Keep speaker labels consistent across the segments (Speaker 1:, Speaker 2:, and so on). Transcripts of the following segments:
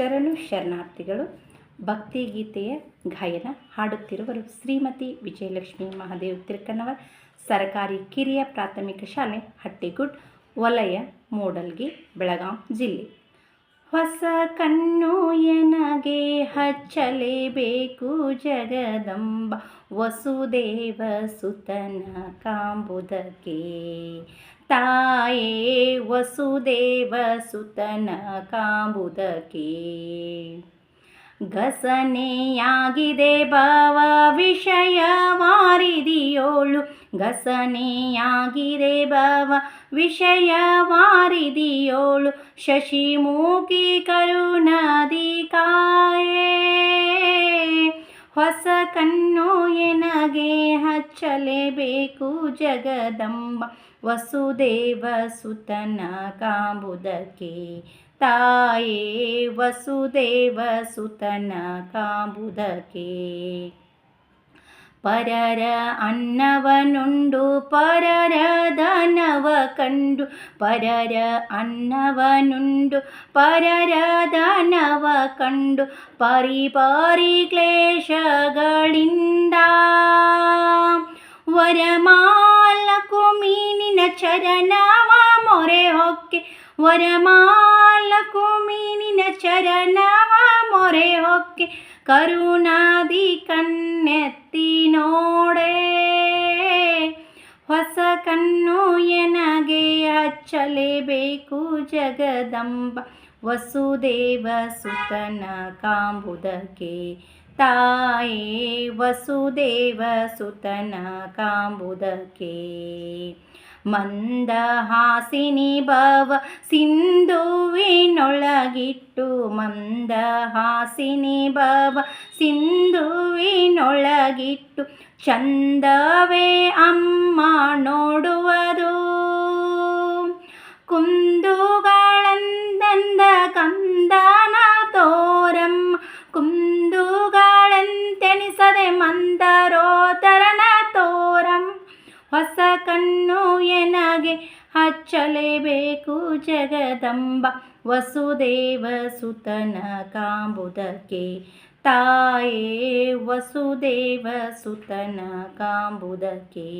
Speaker 1: ಶರಣು ಶರಣಾರ್ಥಿಗಳು ಭಕ್ತಿಗೀತೆಯ ಗಾಯನ ಹಾಡುತ್ತಿರುವರು ಶ್ರೀಮತಿ ವಿಜಯಲಕ್ಷ್ಮಿ ಮಹಾದೇವ್ ತಿರ್ಕನವರ್ ಸರ್ಕಾರಿ ಕಿರಿಯ ಪ್ರಾಥಮಿಕ ಶಾಲೆ ಹಟ್ಟಿಗುಡ್ ವಲಯ, ಮೂಡಲ್ಗಿ, ಬೆಳಗಾಂ ಜಿಲ್ಲೆ. ಹೊಸ ಕಣ್ಣು ಎನಗೆ ಹಚ್ಚಲೇಬೇಕು ಜಗದಂಬ ವಸುದೇವ ಸುತನ ಕಾಂಬುದಕ್ಕೆ. ತಾಯೇ ವಸುದೇವ ಸುತನ ಕಾಂಬುದಕ್ಕೆ. ಘಸನೆಯಾಗಿದೆ ಭವ ವಿಷಯ ವಾರಿದಿಯೋಳು. ಗಸನೆಯಾಗಿದೆ ಭವ ವಿಷಯ ವಾರಿದಿಯೋಳು. ಶಶಿಮುಖಿ ಕರುಣಾದಿ ಕಾಯೇ. ಹೊಸ ಕಣ್ಣು ಎನಗೆ ಹಚ್ಚಲೇಬೇಕು ಜಗದಂಬ ವಸುದೇವ ಸುತನ ಕಾಂಬುದಕ್ಕೆ. ತಾಯೇ ವಸುದೇವ ಸುತನ ಕಾಂಬುದಕ್ಕೆ. ಪರರ ಅನ್ನವನುಂಡು ಪರರ ಧನವ ಕಂಡು. ಪರರ ಅನ್ನವನುಂಡು ಪರರ ಧನವ ಕಂಡು. ಪರಿಪಾರಿ ಕ್ಲೇಶಗಳಿಂದ ವರಮಾಲಕು ಮೀನಿನ ಚರಣವ ಮೊರೆ ಹೊಕ್ಕೆ ವರಮಾಲಕು ಮೀನಿನ ಚರಣವ ಮೊರೆ ಹೊಕ್ಕೆ ಕರುಣಾದಿ ಕಣ್ಣೆತ್ತಿ ನೋಡೆ ಹೊಸ ಕಣ್ಣು ಎನಗೆ ಹಚ್ಚಲೇಬೇಕು ಜಗದಂಬ ವಸುದೇವ ಸುತನ ಕಾಂಬುದಕ್ಕೆ ತಾಯೇ ವಸುದೇವ ಸುತನ ಕಾಂಬುದಕ್ಕೆ. ಮಂದಹಾಸಿನಿ ಭವ ಸಿಂಧುವಿನೊಳಗಿಟ್ಟು ಮಂದಹಾಸಿನಿ ಭವ ಸಿಂಧುವಿನೊಳಗಿಟ್ಟು ಚಂದವೇ ಅಮ್ಮ ನೋಡುವುದು. ಕುಂದುಗಳಂದಂದ ಜಗದಂಬ ವಸುದೇವ ಸುತನ ಕಾಂಬುದಕ್ಕೆ. ತಾಯೇ ವಸುದೇವ ಸುತನ ಕಾಂಬುದಕ್ಕೆ.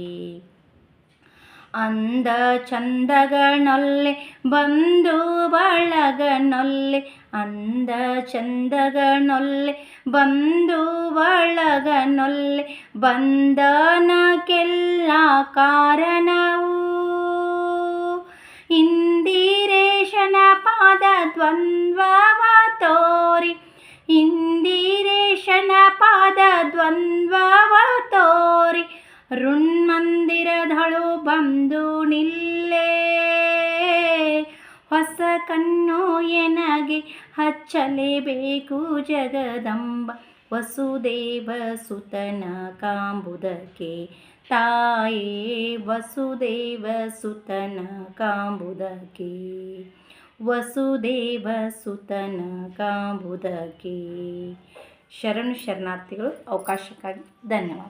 Speaker 1: ಅಂದ ಚಂದಗಳನ್ನೊಲ್ಲೆ ಬಂದು ಬಳಗನೊಲ್ಲೆ ಅಂದ ಚಂದಗಳನ್ನೊಲ್ಲೆ ಬಂದು ಬಳಗನೊಲ್ಲೆ, ಬಂಧನಕ್ಕೆಲ್ಲ ಕಾರಣವು ಪಾದ ದ್ವಂದ್ವವ ತೋರಿ ಇಂದಿರೇಶನ ಪಾದ ದ್ವಂದ್ವವ ತೋರಿ ಋಣ್ಮಂದಿರದಳು ಬಂದು ನಿಲ್ಲೇ. ಹೊಸ ಕಣ್ಣು ಎನಗೆ ಹಚ್ಚಲೇಬೇಕು ಜಗದಂಬ. ವಸುದೇವ ಸುತನ ಕಾಂಬುದಕ್ಕೆ ತಾಯೇ, ವಸುದೇವ ಸುತನ ಕಾಂಬುದಕ್ಕೆ. ವಸುದೇವ ಸುತನ ಕಾಂಬುದಕ್ಕೆ. ಶರಣು ಶರಣಾರ್ಥಿಗಳು ಅವಕಾಶಕ್ಕಾಗಿ ಧನ್ಯವಾದ.